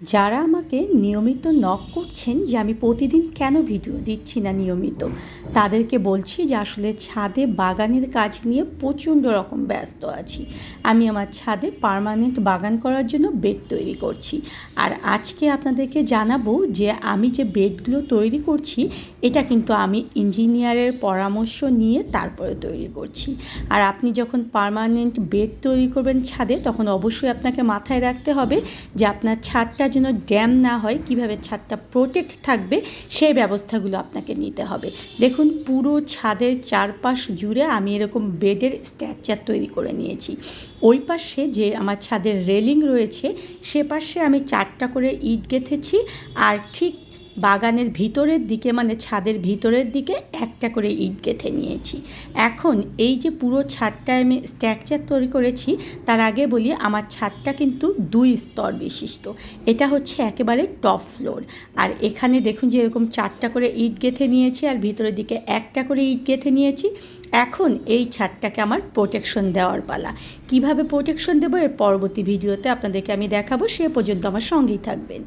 যারা আমাকে নিয়মিত নক করছেন যে আমি প্রতিদিন কেন ভিডিও দিচ্ছি না নিয়মিত, তাদেরকে বলছি যে আসলে ছাদে বাগানের কাজ নিয়ে প্রচণ্ড রকম ব্যস্ত আছি। আমি আমার ছাদে পার্মানেন্ট বাগান করার জন্য বেড তৈরি করছি। আর আজকে আপনাদেরকে জানাব যে আমি যে বেডগুলো তৈরি করছি, এটা কিন্তু আমি ইঞ্জিনিয়ারের পরামর্শ নিয়ে তারপরে তৈরি করছি। আর আপনি যখন পার্মানেন্ট বেড তৈরি করবেন ছাদে, তখন অবশ্যই আপনাকে মাথায় রাখতে হবে যে আপনার ছাদটা যেন ড্যাম না হয়, কীভাবে ছাদটা প্রোটেক্ট থাকবে সেই ব্যবস্থাগুলো আপনাকে নিতে হবে। দেখুন, পুরো ছাদের চারপাশ জুড়ে আমি এরকম বেডের স্ট্রাকচার তৈরি করে নিয়েছি। ওই পাশে যে আমার ছাদের রেলিং রয়েছে, সে পাশে আমি চারটা করে ইট গেঁথেছি, আর ঠিক বাগানের ভিতরের দিকে মানে ছাদের ভিতরের দিকে একটা করে ইট গেঁথে নিয়েছি। এখন এই যে পুরো ছাদটায় আমি স্ট্রাকচার তৈরি করেছি, তার আগে বলি আমার ছাদটা কিন্তু দুই স্তর বিশিষ্ট। এটা হচ্ছে একেবারে টপ ফ্লোর। আর এখানে দেখুন যে এরকম চারটা করে ইট গেঁথে নিয়েছি, আর ভিতরের দিকে একটা করে ইট গেঁথে নিয়েছি। এখন এই ছাদটাকে আমার প্রোটেকশন দেওয়ার পালা। কীভাবে প্রোটেকশন দেবো? এর পরবর্তী ভিডিওতে আপনাদেরকে আমি দেখাবো, সে পর্যন্ত আমার সঙ্গেই থাকবেন।